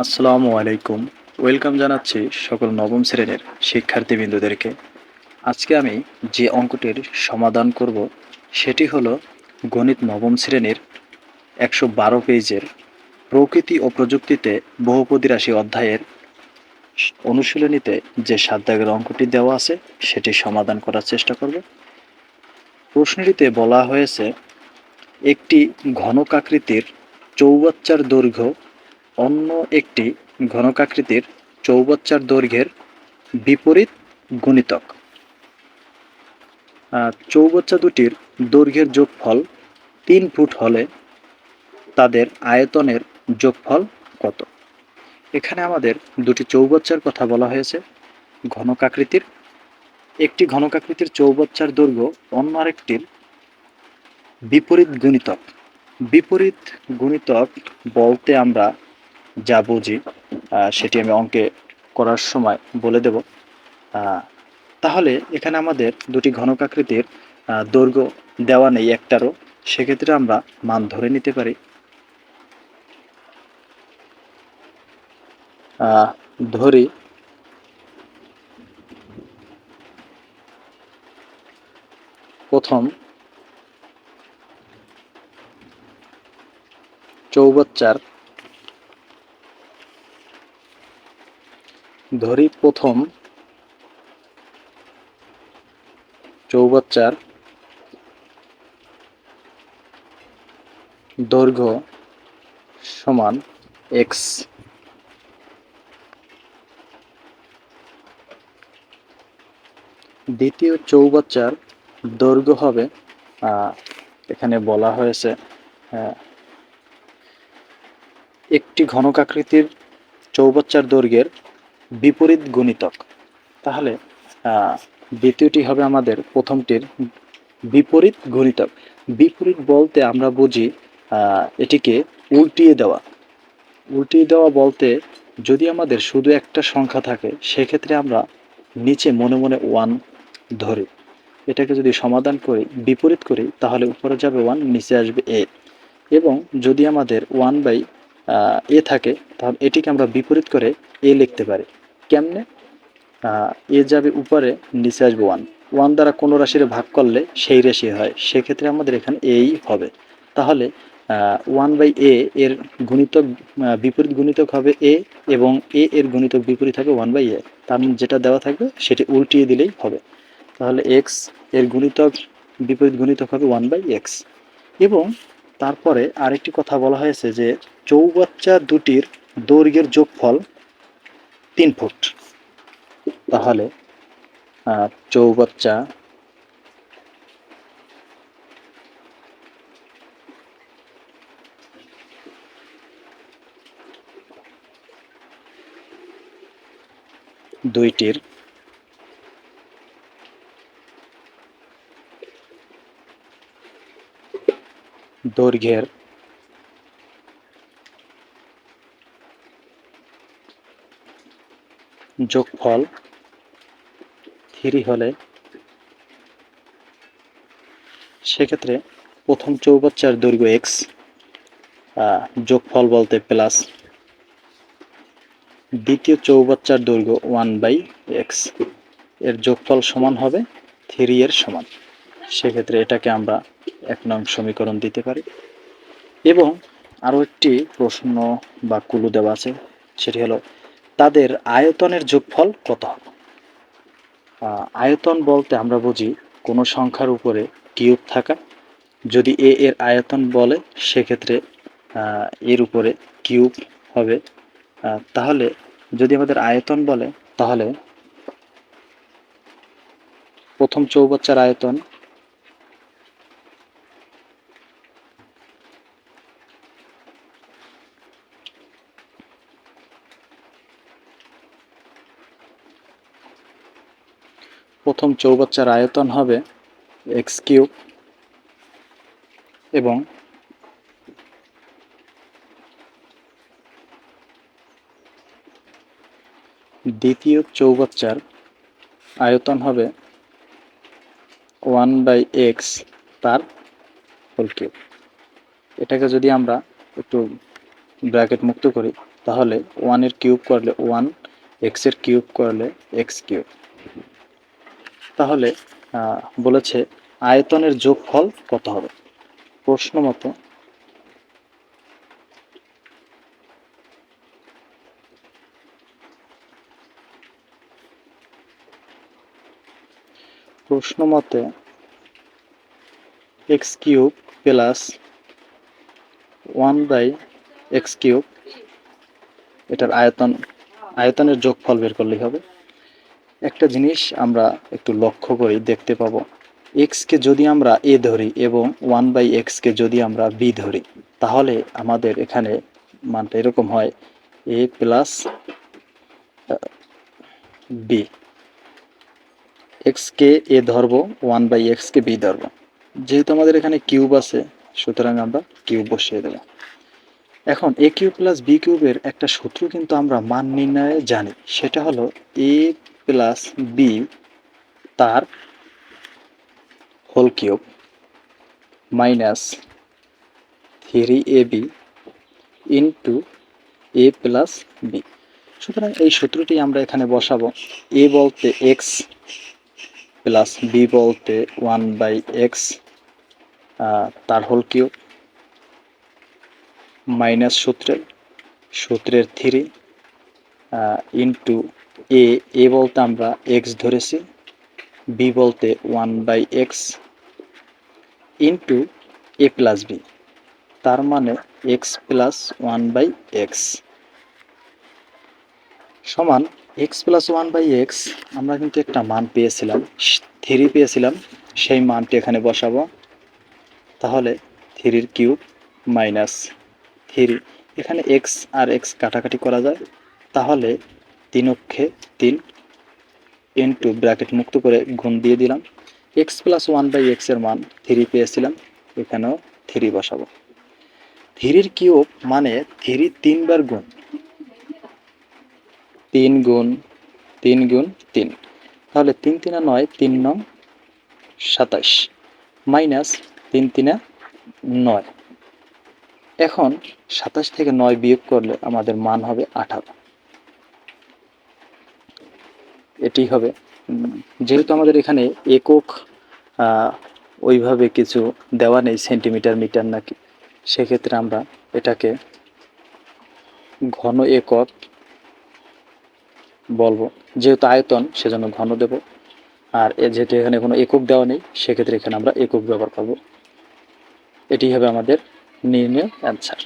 আসসালামু আলাইকুম। ওয়েলকাম জানাচ্ছি সকল নবম শ্রেণির শিক্ষার্থীবৃন্দদেরকে। আজকে আমি যে অঙ্কটির সমাধান করব, সেটি হলো গণিত নবম শ্রেণির একশো বারো পেজের প্রকৃতি ও প্রযুক্তিতে বহুপদী রাশি অধ্যায়ের অনুশীলনীতে যে সাত দাগের অঙ্কটি দেওয়া আছে, সেটি সমাধান করার চেষ্টা করব। প্রশ্নটিতে বলা হয়েছে, একটি ঘনকাকৃতির চৌবাচ্চার দৈর্ঘ্য অন্য একটি ঘনকাকৃতির চৌবাচ্চার দৈর্ঘ্যের বিপরীত গুণিতক। চৌবাচ্চা দুটির দৈর্ঘ্যের যোগফল তিন ফুট হলে তাদের আয়তনের যোগফল কত? এখানে আমাদের দুটি চৌবাচ্চার কথা বলা হয়েছে। ঘনকাকৃতির একটি ঘনকাকৃতির চৌবাচ্চার দৈর্ঘ্য অন্য আরেকটির বিপরীত গুণিতক। বিপরীত গুণিতক বলতে আমরা যা বুঝি সেটি আমি অঙ্কে করার সময় বলে দেব। তাহলে এখানে আমাদের দুটি ঘনকাকৃতির দৈর্ঘ্য দেওয়া নেই একটারও, সেক্ষেত্রে আমরা মান ধরে নিতে পারি। ধরি প্রথম চৌবাচ্চার ধরি প্রথম চৌবাচ্চার দৈর্ঘ্য সমান এক্স। দ্বিতীয় চৌবাচ্চার দৈর্ঘ্য হবে এখানে বলা হয়েছে আহ, একটি ঘনকাকৃতির চৌবাচ্চার দৈর্ঘ্যের বিপরীত গুণিতক। তাহলে দ্বিতীয়টি হবে আমাদের প্রথমটির বিপরীত গুণিতক। বিপরীত বলতে আমরা বুঝি এটিকে উল্টিয়ে দেওয়া। উল্টিয়ে দেওয়া বলতে যদি আমাদের শুধু একটা সংখ্যা থাকে, সেক্ষেত্রে আমরা নিচে মনে মনে ওয়ান ধরি। এটাকে যদি সমাধান করি, বিপরীত করি, তাহলে উপরে যাবে ওয়ান, নিচে আসবে এ। এবং যদি আমাদের ওয়ান বাই এ থাকে, তাহলে এটিকে আমরা বিপরীত করে এ লিখতে পারি। কেমনে? এ যাবে উপরে, নিচে আসবে ওয়ান ওয়ান দ্বারা কোনো রাশির ভাগ করলে সেই রাশি হয়। সেক্ষেত্রে আমাদের এখানে এই হবে। তাহলে ওয়ান বাই এ এর গুণিতক বিপরীত গুণিতক হবে এ এবং এ এর গুণিতক বিপরীত হবে ওয়ান বাই এ তার মানে যেটা দেওয়া থাকবে, সেটি উল্টিয়ে দিলেই হবে। তাহলে এক্সের গুণিতক, বিপরীত গুণিতক হবে ওয়ান বাই এক্স এবং তারপরে আরেকটি কথা বলা হয়েছে যে, চৌবাচ্চা দুটির দৈর্ঘ্যের যোগফল তিন ফুট। তাহলে চৌবাচ্চা দুইটির দৈর্ঘ্যের যোগফল থ্রি হলে সেক্ষেত্রে প্রথম চৌবাচ্চার দৈর্ঘ্য এক্স যোগফল বলতে প্লাস দ্বিতীয় চৌবাচ্চার দৈর্ঘ্য ওয়ান বাই এক্সের যোগফল সমান হবে থ্রি এর সমান। সেক্ষেত্রে এটাকে আমরা এক নং সমীকরণ দিতে পারি। এবং আরও একটি প্রশ্ন বা কুলু দেওয়া আছে, সেটি হলো তাদের আয়তনের যোগফল কত হবে? আয়তন বলতে আমরা বুঝি কোনো সংখ্যার উপরে কিউব থাকা। যদি এ এর আয়তন বলে, সেক্ষেত্রে এর উপরে কিউব হবে। তাহলে যদি আমাদের আয়তন বলে, তাহলে প্রথম চৌবাচ্চার আয়তন প্রথম চৌবাচ্চার আয়তন হবে এক্স কিউব এবং দ্বিতীয় চৌবাচ্চার আয়তন হবে ওয়ান বাই এক্স তার হোল কিউব। এটাকে যদি আমরা একটু ব্র্যাকেট মুক্ত করি, তাহলে ওয়ানের কিউব করলে ওয়ান, এক্সের কিউব করলে এক্স কিউব। তাহলে বলেছে, আয়তনের যোগফল কত হবে? প্রশ্ন মতো, প্রশ্ন মতে x cube plus one by x cube, এটার আয়তন, আয়তনের যোগফল বের করলেই হবে। একটা জিনিস আমরা একটু লক্ষ্য করি দেখতে পাবো। এক্সকে যদি আমরা এ ধরি এবং ওয়ান বাই এক্সকে যদি আমরা বি ধরি, তাহলে আমাদের এখানে মানটা এরকম হয় এ প্লাস বি এক্সকে এ ধরবো ওয়ান বাই এক্সকে বি ধরবো। যেহেতু আমাদের এখানে কিউব আছে, সুতরাং আমরা কিউব বসিয়ে দেবো। এখন এ কিউব প্লাস বি কিউবের একটা সূত্র কিন্তু আমরা মান নির্ণয়ে জানি, সেটা হলো এ প্লাস বি তার whole cube minus three a b into a plus b সুতরাং এই সূত্রটি আমরা এখানে বসাবো। এ বলতে এক্স প্লাস বি বলতে ওয়ান বাই এক্স তার হোল কিউব মাইনাস সূত্রের সূত্রের থ্রি ইন্টু এ এ বলতে আমরা এক্স ধরেছি বি বলতে one by x into a plus b তার মানে x plus one by x সমান x plus one by x আমরা কিন্তু একটা মান পেয়েছিলাম থ্রি পেয়েছিলাম, সেই মানটি এখানে বসাবো। তাহলে থ্রির কিউব মাইনাস থ্রি এখানে এক্স আর এক্স কাটাকাটি করা যায়। তাহলে তিন অক্ষে তিন ইন্টু ব্র্যাকেট মুক্ত করে গুণ দিয়ে দিলাম। এক্স প্লাস ওয়ান বাই এক্সের মান থ্রি পেয়েছিলাম, এখানেও থ্রি বসাবো। থ্রির কিউব মানে থ্রি তিনবার গুণ। তিন গুণ তিন গুণ, তিন। তাহলে তিন তিনা নয়, তিন নং সাতাশ। মাইনাস তিন তিনা নয়। এখন সাতাশ থেকে নয় বিয়োগ করলে আমাদের মান হবে আঠারো। এটি হবে। যেহেতু আমাদের এখানে একক ওইভাবে কিছু দেওয়া নেই সেন্টিমিটার, মিটার নাকি, সেক্ষেত্রে আমরা এটাকে ঘন একক বলব। যেহেতু আয়তন, সেজন্য ঘন দেব। আর যেহেতু এখানে কোনো একক দেওয়া নেই, সেক্ষেত্রে এখানে আমরা একক ব্যবহার করব। এটি হবে আমাদের নির্ণয় অ্যান্সার